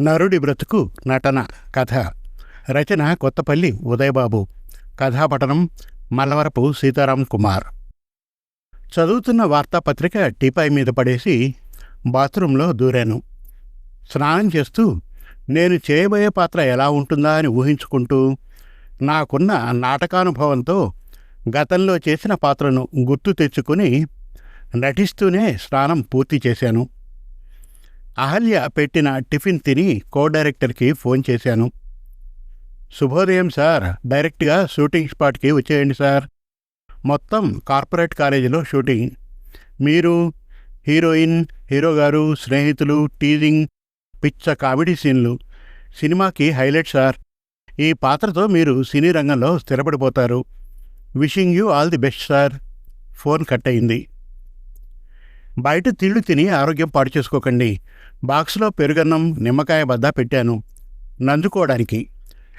నరుడి బ్రతుకు నటన కథ. రచన కొత్తపల్లి ఉదయబాబు. కథాపఠనం మల్లవరపు సీతారాం కుమార్. చదువుతున్న వార్తాపత్రిక టీపాయ్ మీద పడేసి బాత్రూంలో దూరాను. స్నానం చేస్తూ నేను చేయబోయే పాత్ర ఎలా ఉంటుందా అని ఊహించుకుంటూ నాకున్న నాటకానుభవంతో గతంలో చేసిన పాత్రను గుర్తు తెచ్చుకుని నటిస్తూనే స్నానం పూర్తి చేశాను. అహల్య పెట్టిన టిఫిన్ తిని కో డైరెక్టర్కి ఫోన్ చేశాను. శుభోదయం సార్ డైరెక్ట్గా షూటింగ్ స్పాట్కి వచ్చేయండి సార్. మొత్తం కార్పొరేట్ కాలేజీలో షూటింగ్. మీరు హీరోయిన్ హీరో గారు స్నేహితులు టీజింగ్ పిచ్చ కామెడీ సీన్లు. సినిమాకి హైలైట్ సార్. ఈ పాత్రతో మీరు సినీ రంగంలో స్థిరపడిపోతారు. Wishing you all the best sir. Phone cut అయింది. బయట తిళ్ళు తిని ఆరోగ్యం పాడు చేసుకోకండి. బాక్స్లో పెరుగన్నం నిమ్మకాయ బద్ద పెట్టాను. నందుకోవడానికి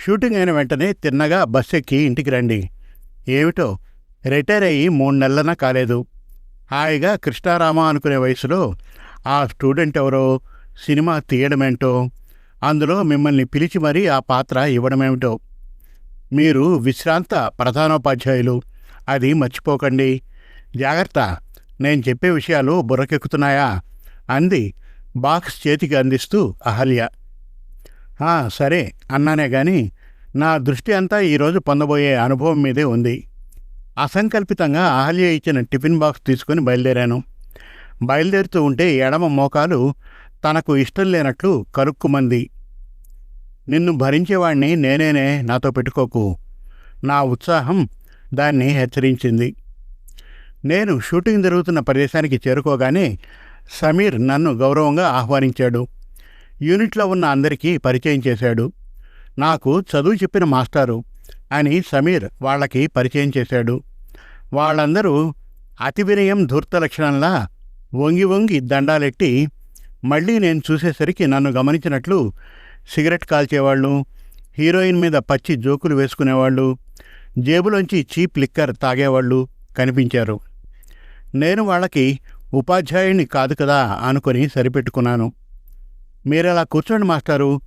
షూటింగ్ అయిన వెంటనే తిన్నగా బస్ ఎక్కి ఇంటికి రండి. ఏమిటో? రిటైర్ అయ్యి మూడు నెలలన కాలేదు. హాయిగా కృష్ణారామ అనుకునే వయసులో ఆ స్టూడెంట్ ఎవరో? సినిమా తీయడమేంటో? అందులో మిమ్మల్ని పిలిచి మరీ ఆ పాత్ర ఇవ్వడమేమిటో? మీరు విశ్రాంత ప్రధానోపాధ్యాయులు. అది మర్చిపోకండి. జాగ్రత్త. నేను చెప్పే విషయాలు బుర్రకెక్కుతున్నాయా? అంది. బాక్స్ చేతికి అందిస్తూ అహల్య సరే అన్నానే గాని నా దృష్టి అంతా ఈరోజు పొందబోయే అనుభవం మీదే ఉంది. అసంకల్పితంగా అహల్య ఇచ్చిన టిఫిన్ బాక్స్ తీసుకుని బయలుదేరాను. బయలుదేరుతూ ఉంటే ఎడమ మోకాలు తనకు ఇష్టం లేనట్లు కరుక్కుమంది. నిన్ను భరించేవాణ్ణి నేనేనే నాతో పెట్టుకోకు. నా ఉత్సాహం దాన్ని హెచ్చరించింది. నేను షూటింగ్ జరుగుతున్న ప్రదేశానికి చేరుకోగానే సమీర్ నన్ను గౌరవంగా ఆహ్వానించాడు. యూనిట్లో ఉన్న అందరికీ పరిచయం చేశాడు. నాకు చదువు చెప్పిన మాస్టారు అని సమీర్ వాళ్ళకి పరిచయం చేశాడు. వాళ్ళందరూ అతి వినయం ధూర్త లక్షణంలా వంగి వంగి దండాలెట్టి మళ్ళీ నేను చూసేసరికి నన్ను గమనించినట్లు సిగరెట్ కాల్చేవాళ్ళు హీరోయిన్ మీద పచ్చి జోకులు వేసుకునేవాళ్ళు జేబులోంచి చీప్ లిక్కర్ తాగేవాళ్ళు కనిపించారు. నేను వాళ్ళకి ఉపాధ్యాయుణ్ణి కాదు కదా అనుకొని సరిపెట్టుకున్నాను. మీరలా కూర్చోండి మాస్టారు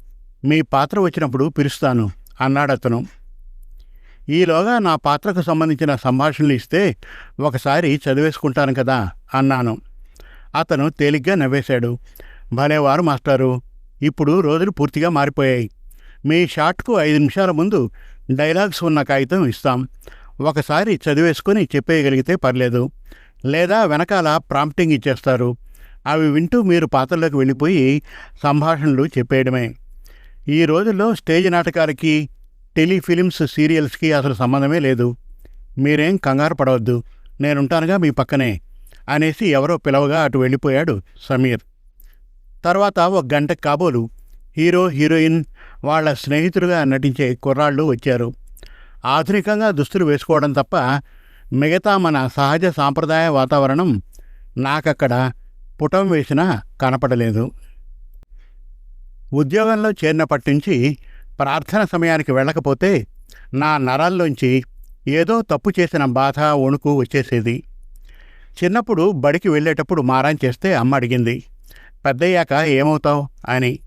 మీ పాత్ర వచ్చినప్పుడు పిలుస్తాను అన్నాడతను ఈలోగా నా పాత్రకు సంబంధించిన సంభాషణలు ఇస్తే ఒకసారి చదివేసుకుంటాను కదా అన్నాను. అతను తేలిగ్గా నవ్వేశాడు. భలేవారు మాస్టారు ఇప్పుడు రోజులు పూర్తిగా మారిపోయాయి. మీ షాట్కు ఐదు నిమిషాల ముందు డైలాగ్స్ ఉన్న కాగితం ఇస్తాం. ఒకసారి చదివేసుకొని చెప్పేయగలిగితే పర్లేదు. లేదా వెనకాల ప్రాంప్టింగ్ ఇచ్చేస్తారు. అవి వింటూ మీరు పాత్రలోకి వెళ్ళిపోయి సంభాషణలు చెప్పేయడమే. ఈ రోజుల్లో స్టేజ్ నాటకాలకి టెలిఫిలిమ్స్ సీరియల్స్కి అసలు సంబంధమే లేదు. మీరేం కంగారు పడవద్దు. నేనుంటానుగా మీ పక్కనే అనేసి ఎవరో పిలవగా అటు వెళ్ళిపోయాడు సమీర్. తర్వాత ఒక గంట కాబోలు హీరో హీరోయిన్ వాళ్ళ స్నేహితులుగా నటించే కుర్రాళ్ళు వచ్చారు. ఆధునికంగా దుస్తులు వేసుకోవడం తప్ప మిగతా మన సహజ సాంప్రదాయ వాతావరణం నాకక్కడ పుటం వేసినా కనపడలేదు. ఉద్యోగంలో చేరినప్పటి నుంచి ప్రార్థన సమయానికి వెళ్ళకపోతే నా నరాల్లోంచి ఏదో తప్పు చేసిన బాధ వణుకు వచ్చేసేది. చిన్నప్పుడు బడికి వెళ్ళేటప్పుడు మారాన్ చేస్తే అమ్మ అడిగింది పెద్దయ్యాక ఏమవుతావు? అని.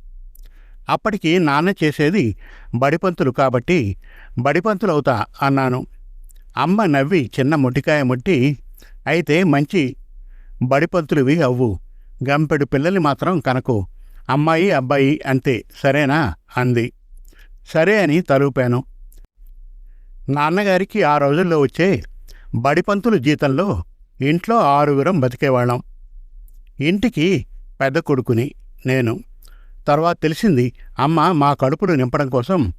అప్పటికి నాన్న చేసేది బడిపంతులు కాబట్టి బడిపంతులు అవుతా అన్నాను. అమ్మ నవ్వి చిన్న మొటికాయ ముట్టి అయితే మంచి బడిపంతులువి అవ్వు. గంపెడు పిల్లల్ని మాత్రం కనకు. అమ్మాయి అబ్బాయి అంతే సరేనా? అంది. సరే అని తలూపాను. నాన్నగారికి ఆ రోజుల్లో వచ్చే బడిపంతులు జీతంలో ఇంట్లో ఆరుగురం బతికేవాళ్ళం. ఇంటికి పెద్ద కొడుకుని నేను. తర్వాత తెలిసింది అమ్మ మా కడుపులు నింపడం కోసం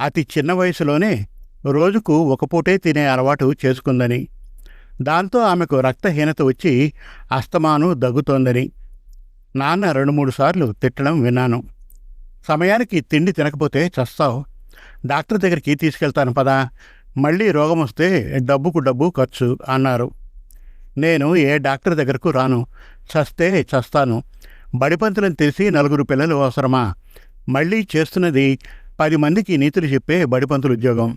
అతి చిన్న వయసులోనే రోజుకు ఒక పూటే తినే అలవాటు చేసుకుందని. దాంతో ఆమెకు రక్తహీనత వచ్చి అస్తమాను దగ్గుతోందని. నాన్న రెండు మూడు సార్లు తిట్టడం విన్నాను. సమయానికి తిండి తినకపోతే చస్తావు. డాక్టర్ దగ్గరికి తీసుకెళ్తాను పదా. మళ్ళీ రోగం వస్తే డబ్బుకు డబ్బు ఖర్చు అన్నారు. నేను ఏ డాక్టర్ దగ్గరకు రాను. చస్తే చస్తాను. బడిపంతులను తెలిసి నలుగురు పిల్లలు అవసరమా? మళ్ళీ చేస్తున్నది పది మందికి నీతులు చెప్పే బడిపంతులు ఉద్యోగం.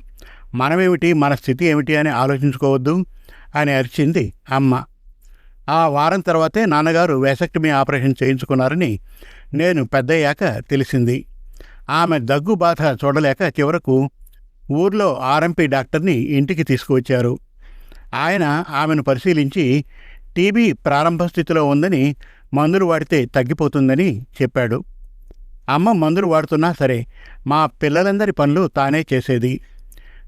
మనమేమిటి? మన స్థితి ఏమిటి? అని ఆలోచించుకోవద్దు అని అరిచింది అమ్మ. ఆ వారం తర్వాతే నాన్నగారు వేసక్టమీ ఆపరేషన్ చేయించుకున్నారని నేను పెద్దయ్యాక తెలిసింది. ఆమె దగ్గు బాధ చూడలేక చివరకు ఊర్లో ఆర్ఎంపీ డాక్టర్ని ఇంటికి తీసుకువచ్చారు. ఆయన ఆమెను పరిశీలించి టీబీ ప్రారంభ స్థితిలో ఉందని మందులు వాడితే తగ్గిపోతుందని చెప్పాడు. అమ్మ మందులు వాడుతున్నా సరే మా పిల్లలందరి పనులు తానే చేసేది.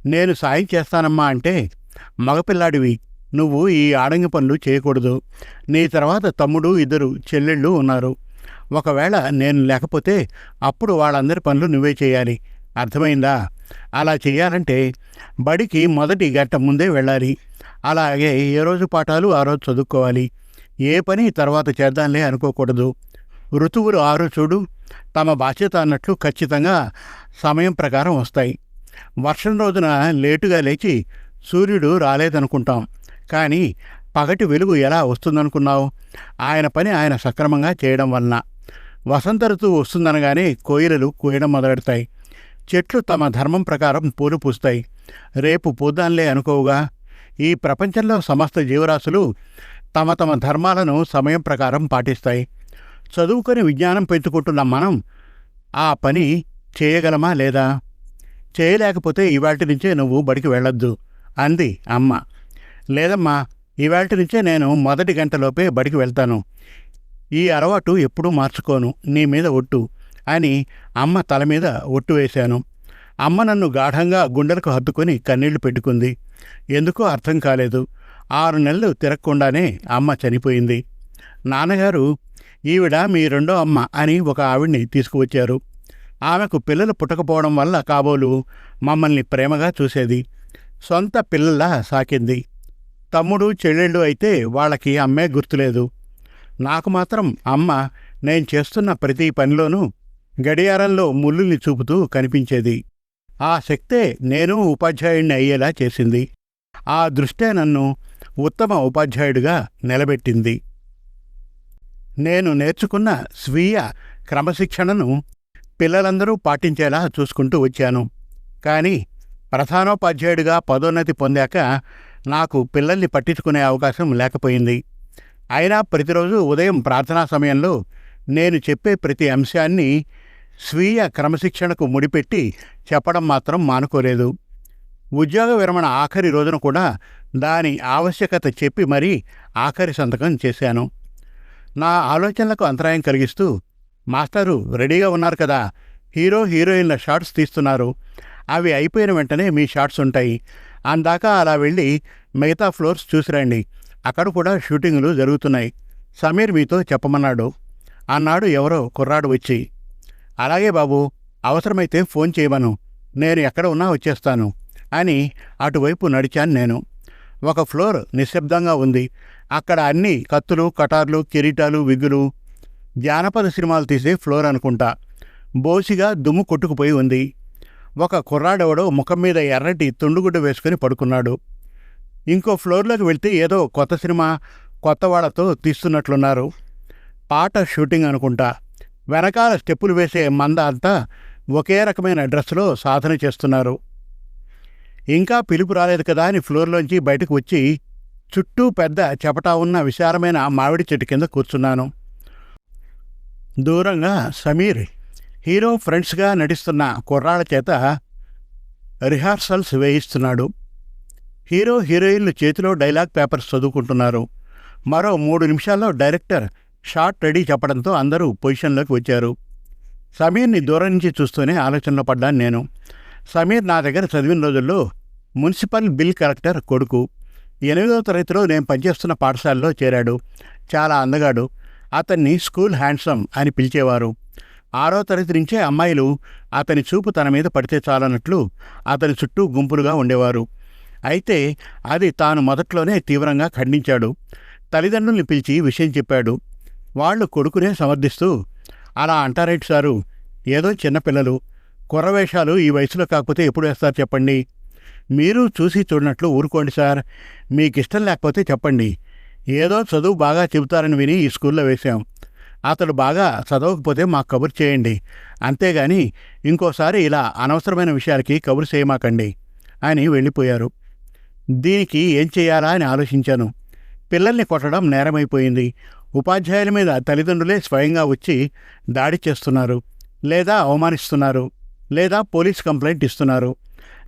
నేను సాయం చేస్తానమ్మా అంటే మగపిల్లాడివి నువ్వు ఈ ఆడంగి పనులు చేయకూడదు. నీ తర్వాత తమ్ముడు ఇద్దరు చెల్లెళ్ళు ఉన్నారు. ఒకవేళ నేను లేకపోతే అప్పుడు వాళ్ళందరి పనులు నువ్వే చేయాలి. అర్థమైందా? అలా చేయాలంటే బడికి మొదటి గంట ముందే వెళ్ళాలి. అలాగే ఏ రోజు పాఠాలు ఆ రోజు చదువుకోవాలి. ఏ పని తర్వాత చేద్దాంలే అనుకోకూడదు. ఋతువులు ఆరు చూడు. తమ బాధ్యత అన్నట్లు ఖచ్చితంగా సమయం ప్రకారం వస్తాయి. వర్షం రోజున లేటుగా లేచి సూర్యుడు రాలేదనుకుంటాం. కానీ పగటి వెలుగు ఎలా వస్తుందనుకున్నావు? ఆయన పని ఆయన సక్రమంగా చేయడం వలన. వసంత ఋతువు వస్తుందనగానే కోయిలలు కోయడం మొదలెడతాయి. చెట్లు తమ ధర్మం ప్రకారం పూలు పూస్తాయి. రేపు పూద్దాంలే అనుకోవుగా. ఈ ప్రపంచంలో సమస్త జీవరాశులు తమ తమ ధర్మాలను సమయం ప్రకారం పాటిస్తాయి. చదువుకొని విజ్ఞానం పెంచుకుంటున్న మనం ఆ పని చేయగలమా లేదా? చేయలేకపోతే ఇవాటి నుంచే నువ్వు బడికి వెళ్ళొద్దు అంది అమ్మ. లేదమ్మా ఇవాటి నుంచే నేను మొదటి గంటలోపే బడికి వెళ్తాను. ఈ అలవాటు ఎప్పుడూ మార్చుకోను నీ మీద ఒట్టు అని అమ్మ తల మీద ఒట్టు వేశాను. అమ్మ నన్ను గాఢంగా గుండెలకు హత్తుకొని కన్నీళ్ళు పెట్టుకుంది. ఎందుకో అర్థం కాలేదు. ఆరు నెలలు తిరగకుండానే అమ్మ చనిపోయింది. నాన్నగారు ఈవిడ మీ రెండో అమ్మ అని ఒక ఆవిడ్ని తీసుకువచ్చారు. ఆమెకు పిల్లలు పుట్టకపోవడం వల్ల కాబోలు మమ్మల్ని ప్రేమగా చూసేది. సొంత పిల్లల్లా సాకింది. తమ్ముడు చెల్లెళ్ళు అయితే వాళ్ళకి అమ్మే గుర్తులేదు. నాకు మాత్రం అమ్మ నేను చేస్తున్న ప్రతి పనిలోనూ గడియారంలో ముళ్ళుని చూపుతూ కనిపించేది. ఆ శక్తే నేను ఉపాధ్యాయుణ్ణి అయ్యేలా చేసింది. ఆ దృష్టే నన్ను ఉత్తమ ఉపాధ్యాయుడిగా నిలబెట్టింది. నేను నేర్చుకున్న స్వీయ క్రమశిక్షణను పిల్లలందరూ పాటించేలా చూసుకుంటూ వచ్చాను. కానీ ప్రధానోపాధ్యాయుడిగా పదోన్నతి పొందాక నాకు పిల్లల్ని పట్టించుకునే అవకాశం లేకపోయింది. అయినా ప్రతిరోజు ఉదయం ప్రార్థనా సమయంలో నేను చెప్పే ప్రతి అంశాన్ని స్వీయ క్రమశిక్షణకు ముడిపెట్టి చెప్పడం మాత్రం మానుకోలేదు. ఉద్యోగ విరమణ ఆఖరి రోజున కూడా దాని ఆవశ్యకత చెప్పి మరీ ఆఖరి సంతకం చేశాను. నా ఆలోచనలకు అంతరాయం కలిగిస్తూ మాస్టరు రెడీగా ఉన్నారు కదా. హీరో హీరోయిన్ల షార్ట్స్ తీస్తున్నారు. అవి అయిపోయిన వెంటనే మీ షార్ట్స్ ఉంటాయి. అందాక అలా వెళ్ళి మిగతా ఫ్లోర్స్ చూసిరండి. అక్కడ కూడా షూటింగులు జరుగుతున్నాయి. సమీర్ మీతో చెప్పమన్నాడు. అన్నాడు ఎవరో కుర్రాడు వచ్చి. అలాగే బాబు అవసరమైతే ఫోన్ చేయమను. నేను ఎక్కడ ఉన్నా వచ్చేస్తాను అని అటువైపు నడిచాను నేను. ఒక ఫ్లోర్ నిశ్శబ్దంగా ఉంది. అక్కడ అన్ని కత్తులు కటార్లు కిరీటాలు విగ్గులు జానపద సినిమాలు తీసే ఫ్లోర్ అనుకుంటా. బోసిగా దుమ్ము కొట్టుకుపోయి ఉంది. ఒక కుర్రాడెవడో ముఖం మీద ఎర్రటి తుండుగుడ్డ వేసుకుని పడుకున్నాడు. ఇంకో ఫ్లోర్లోకి వెళ్తే ఏదో కొత్త సినిమా కొత్త వాళ్ళతో తీస్తున్నట్లున్నారు. పాట షూటింగ్ అనుకుంటా. వెనకాల స్టెప్పులు వేసే మంద అంతా ఒకే రకమైన డ్రెస్లో సాధన చేస్తున్నారు. ఇంకా పిలుపు రాలేదు కదా అని ఫ్లోర్లోంచి బయటకు వచ్చి చుట్టూ పెద్ద చెపటా ఉన్న విశాలమైన మామిడి చెట్టు కింద కూర్చున్నాను. దూరంగా సమీర్ హీరో ఫ్రెండ్స్గా నటిస్తున్న కుర్రాళ్ళ చేత రిహార్సల్స్ వేయిస్తున్నాడు. హీరో హీరోయిన్లు చేతిలో డైలాగ్ పేపర్స్ చదువుకుంటున్నారు. మరో మూడు నిమిషాల్లో డైరెక్టర్ షార్ట్ రెడీ చెప్పడంతో అందరూ పొజిషన్లోకి వచ్చారు. సమీర్ని దూరం నుంచి చూస్తూనే ఆలోచనలో పడ్డాను నేను. సమీర్ నా దగ్గర చదివిన రోజుల్లో మున్సిపల్ బిల్ కలెక్టర్ కొడుకు. ఎనిమిదవ తరగతిలో నేను పనిచేస్తున్న పాఠశాలలో చేరాడు. చాలా అందగాడు. అతన్ని స్కూల్ హ్యాండ్సమ్ అని పిలిచేవారు. ఆరో తరగతి నుంచే అమ్మాయిలు అతని చూపు తన మీద పడితే చాలన్నట్లు అతని చుట్టూ గుంపులుగా ఉండేవారు. అయితే అది తాను మొదట్లోనే తీవ్రంగా ఖండించాడు. తల్లిదండ్రుల్ని పిలిచి విషయం చెప్పాడు. వాళ్ళు కొడుకునే సమర్థిస్తూ అలా అంటారేంటి సారు? ఏదో చిన్నపిల్లలు కుర్రవేషాలు ఈ వయసులో కాకపోతే ఎప్పుడు వేస్తారు చెప్పండి. మీరు చూసి చూడనట్లు ఊరుకోండి సార్. మీకు ఇష్టం లేకపోతే చెప్పండి. ఏదో చదువు బాగా చెబుతారని విని ఈ స్కూల్లో వేశాం. అతడు బాగా చదవకపోతే మాకు కబురు చేయండి. అంతేగాని ఇంకోసారి ఇలా అనవసరమైన విషయాలకి కబురు చేయమాకండి అని వెళ్ళిపోయారు. దీనికి ఏం చేయాలా అని ఆలోచించాను. పిల్లల్ని కొట్టడం నేరమైపోయింది. ఉపాధ్యాయుల మీద తల్లిదండ్రులే స్వయంగా వచ్చి దాడి చేస్తున్నారు. లేదా అవమానిస్తున్నారు. లేదా పోలీస్ కంప్లైంట్ ఇస్తున్నారు.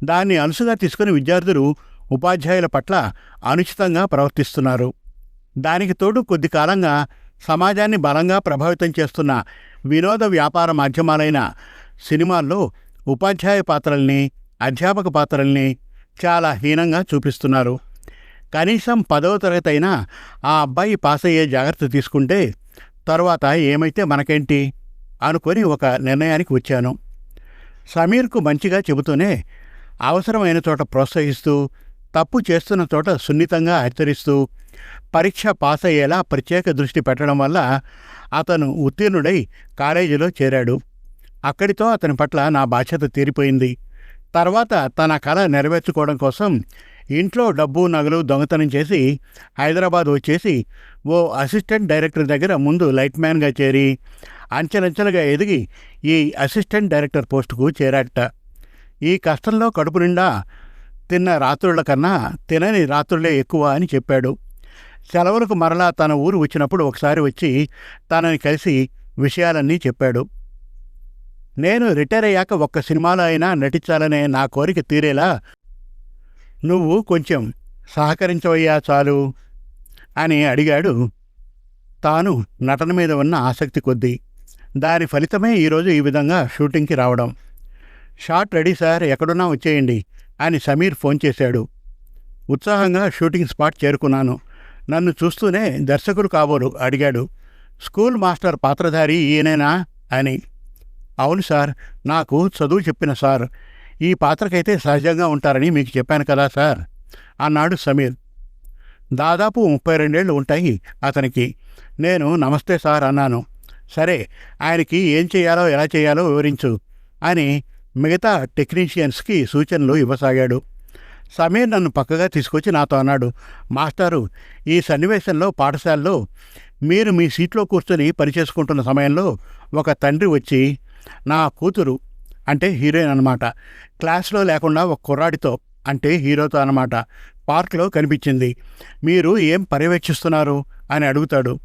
దాన్ని అనుసుగా తీసుకుని విద్యార్థులు ఉపాధ్యాయుల పట్ల అనుచితంగా ప్రవర్తిస్తున్నారు. దానికి తోడు కొద్ది కాలంగా సమాజాన్ని బలంగా ప్రభావితం చేస్తున్న వినోద వ్యాపార మాధ్యమాలైన సినిమాల్లో ఉపాధ్యాయ పాత్రల్ని అధ్యాపక పాత్రల్ని చాలా హీనంగా చూపిస్తున్నారు. కనీసం పదవ తరగతి అయినా ఆ అబ్బాయి పాస్ అయ్యే జాగ్రత్త తీసుకుంటే తర్వాత ఏమైతే మనకేంటి అనుకొని ఒక నిర్ణయానికి వచ్చాను. సమీర్కు మంచిగా చెబుతూనే అవసరమైన చోట ప్రోత్సహిస్తూ తప్పు చేస్తున్న చోట సున్నితంగా హెచ్చరిస్తూ పరీక్ష పాస్ అయ్యేలా ప్రత్యేక దృష్టి పెట్టడం వల్ల అతను ఉత్తీర్ణుడై కాలేజీలో చేరాడు. అక్కడితో అతని పట్ల నా బాధ్యత తీరిపోయింది. తర్వాత తన కళ నెరవేర్చుకోవడం కోసం ఇంట్లో డబ్బు నగలు దొంగతనం చేసి హైదరాబాద్ వచ్చేసి ఓ అసిస్టెంట్ డైరెక్టర్ దగ్గర ముందు లైట్ మ్యాన్గా చేరి అంచెలంచెలుగా ఎదిగి ఈ అసిస్టెంట్ డైరెక్టర్ పోస్టుకు చేరాట ఈ కష్టంలో కడుపు నిండా తిన్న రాత్రుల కన్నా తినని రాత్రులే ఎక్కువ అని చెప్పాడు. సెలవులకు మరలా తన ఊరు వచ్చినప్పుడు ఒకసారి వచ్చి తనని కలిసి విషయాలన్నీ చెప్పాడు. నేను రిటైర్ అయ్యాక ఒక్క సినిమాలో అయినా నటించాలనే నా కోరిక తీరేలా నువ్వు కొంచెం సహకరించవయ్యా చాలు అని అడిగాడు. తాను నటన మీద ఉన్న ఆసక్తి కొద్దీ దాని ఫలితమే ఈరోజు ఈ విధంగా షూటింగ్కి రావడం. షాట్ రెడీ సార్ ఎక్కడున్నా వచ్చేయండి అని సమీర్ ఫోన్ చేశాడు. ఉత్సాహంగా షూటింగ్ స్పాట్ చేరుకున్నాను. నన్ను చూస్తూనే దర్శకుడు కాబోలు అడిగాడు. స్కూల్ మాస్టర్ పాత్రధారి ఈయనేనా? అని. అవును సార్ నాకు చదువు చెప్పిన సార్. ఈ పాత్రకైతే సహజంగా ఉంటారని మీకు చెప్పాను కదా సార్ అన్నాడు సమీర్. దాదాపు ముప్పై రెండేళ్ళు ఉంటాయి అతనికి. నేను నమస్తే సార్ అన్నాను. సరే ఆయనకి ఏం చేయాలో ఎలా చేయాలో వివరించు అని మిగతా టెక్నీషియన్స్కి సూచనలు ఇవ్వసాగాడు. సమీర్ నన్ను పక్కగా తీసుకొచ్చి నాతో అన్నాడు మాస్టారు ఈ సన్నివేశంలో పాఠశాలలో మీరు మీ సీట్లో కూర్చొని పనిచేసుకుంటున్న సమయంలో ఒక తండ్రి వచ్చి నా కూతురు అంటే హీరోయిన్ అనమాట క్లాస్లో లేకుండా ఒక కుర్రాడితో అంటే హీరోతో అనమాట పార్క్లో కనిపించింది. మీరు ఏం పర్యవేక్షిస్తున్నారు? అని అడుగుతాడు.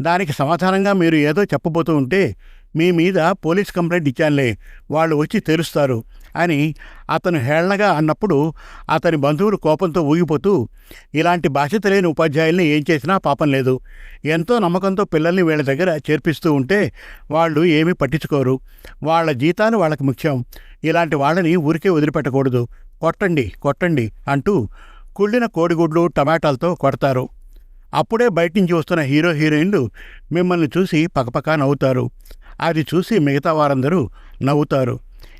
దానికి సమాధానంగా మీరు ఏదో చెప్పబోతూ ఉంటే మీ మీద పోలీస్ కంప్లైంట్ ఇచ్చానులే. వాళ్ళు వచ్చి తెరుస్తారు అని అతను హేళనగా అన్నప్పుడు అతని బంధువులు కోపంతో ఊగిపోతూ ఇలాంటి బాధ్యత లేని ఉపాధ్యాయుల్ని ఏం చేసినా పాపం లేదు. ఎంతో నమ్మకంతో పిల్లల్ని వీళ్ళ దగ్గర చేర్పిస్తూ ఉంటే వాళ్ళు ఏమీ పట్టించుకోరు. వాళ్ళ జీతాలు వాళ్ళకి ముఖ్యం. ఇలాంటి వాళ్ళని ఊరికే వదిలిపెట్టకూడదు. కొట్టండి కొట్టండి అంటూ కుళ్ళిన కోడిగుడ్లు టమాటాలతో కొడతారు. అప్పుడే బయట నుంచి వస్తున్న హీరో హీరోయిన్లు మిమ్మల్ని చూసి పకపకా నవ్వుతారు. అది చూసి మిగతా వారందరూ నవ్వుతారు.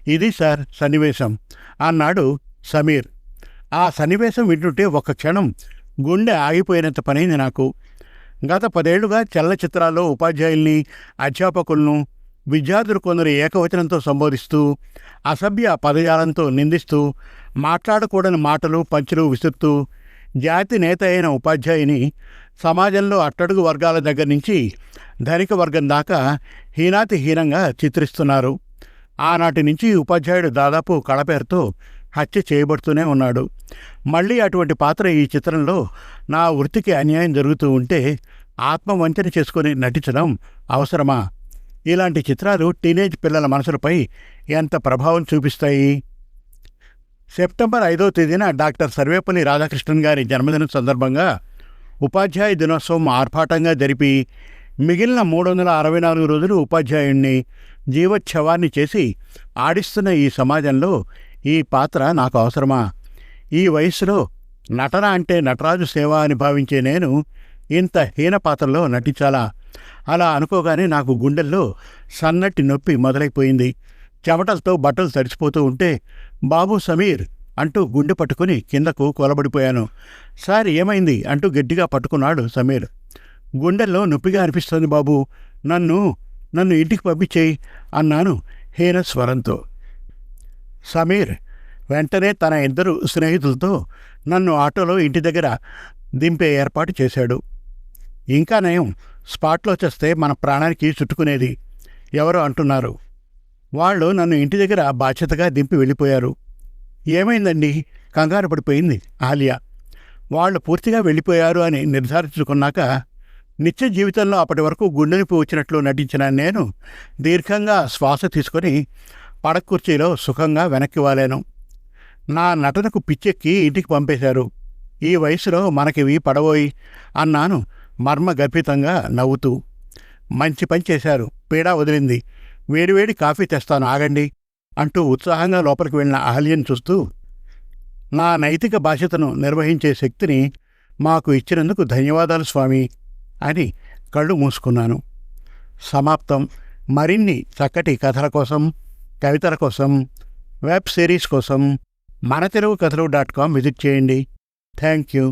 ఇది సార్ సన్నివేశం. అన్నాడు సమీర్. ఆ సన్నివేశం వింటుంటే ఒక క్షణం గుండె ఆగిపోయినంత పనైంది నాకు. గత పదేళ్ళుగా చలనచిత్రాల్లో ఉపాధ్యాయుల్ని అధ్యాపకులను విద్యార్థులు కొందరు ఏకవచనంతో సంబోధిస్తూ అసభ్య పదజాలంతో నిందిస్తూ మాట్లాడకూడని మాటలు పంచులు విసురుతూ జాతి నేత అయిన ఉపాధ్యాయుని సమాజంలో అట్టడుగు వర్గాల దగ్గర నుంచి ధనిక వర్గం దాకా హీనాతిహీనంగా చిత్రిస్తున్నారు. ఆనాటి నుంచి ఉపాధ్యాయుడు దాదాపు కళపేరుతో హత్య చేయబడుతూనే ఉన్నాడు. మళ్ళీ అటువంటి పాత్ర ఈ చిత్రంలో నా వృత్తికి అన్యాయం జరుగుతూ ఉంటే ఆత్మవంచన చేసుకుని నటించడం అవసరమా? ఇలాంటి చిత్రాలు టీనేజ్ పిల్లల మనసులపై ఎంత ప్రభావం చూపిస్తాయి? సెప్టెంబర్ ఐదో తేదీన డాక్టర్ సర్వేపల్లి రాధాకృష్ణన్ గారి జన్మదినం సందర్భంగా ఉపాధ్యాయ దినోత్సవం ఆర్భాటంగా జరిపి మిగిలిన మూడు వందల అరవై నాలుగు రోజులు ఉపాధ్యాయుణ్ణి జీవోత్సవాన్ని చేసి ఆడిస్తున్న ఈ సమాజంలో ఈ పాత్ర నాకు అవసరమా? ఈ వయసులో నటన అంటే నటరాజు సేవ అని భావించే నేను ఇంత హీన పాత్రలో నటించాలా? అలా అనుకోగానే నాకు గుండెల్లో సన్నటి నొప్పి మొదలైపోయింది. చెమటలతో బట్టలు తడిసిపోతూ ఉంటే బాబు సమీర్ అంటూ గుండె పట్టుకుని కిందకు కొలబడిపోయాను. సార్ ఏమైంది? అంటూ గట్టిగా పట్టుకున్నాడు సమీర్. గుండెల్లో నొప్పిగా అనిపిస్తుంది బాబు. నన్ను నన్ను ఇంటికి పంపించేయి అన్నాను హీన స్వరంతో. సమీర్ వెంటనే తన ఇద్దరు స్నేహితులతో నన్ను ఆటోలో ఇంటి దగ్గర దింపే ఏర్పాటు చేశాడు. ఇంకా నయం స్పాట్లో చేస్తే మన ప్రాణానికి చుట్టుకునేది ఎవరో అంటున్నారు. వాళ్ళు నన్ను ఇంటి దగ్గర బాధ్యతగా దింపి వెళ్ళిపోయారు. ఏమైందండి? కంగారు పడిపోయింది ఆలియా. వాళ్ళు పూర్తిగా వెళ్ళిపోయారు అని నిర్ధారించుకున్నాక నిత్య జీవితంలో అప్పటి వరకు గుండెనిపి వచ్చినట్లు నటించిన నేను దీర్ఘంగా శ్వాస తీసుకొని పడకుర్చీలో సుఖంగా వెనక్కి వాలాను. నా నటనకు పిచ్చెక్కి ఇంటికి పంపేశారు. ఈ వయసులో మనకివి పడబోయి అన్నాను మర్మ గర్భితంగా నవ్వుతూ. మంచి పని చేశారు. పీడా వదిలింది. వేడివేడి కాఫీ తెస్తాను ఆగండి అంటూ ఉత్సాహంగా లోపలికి వెళ్ళిన అహల్యను చూస్తూ నా నైతిక బాధ్యతను నిర్వహించే శక్తిని మాకు ఇచ్చినందుకు ధన్యవాదాలు స్వామి. అని కళ్ళు మూసుకున్నాను. సమాప్తం మరిన్ని చక్కటి కథల కోసం కవితల కోసం వెబ్ సిరీస్ కోసం మన తెలుగు కథలు డాట్ కామ్ విజిట్ చేయండి. Thank you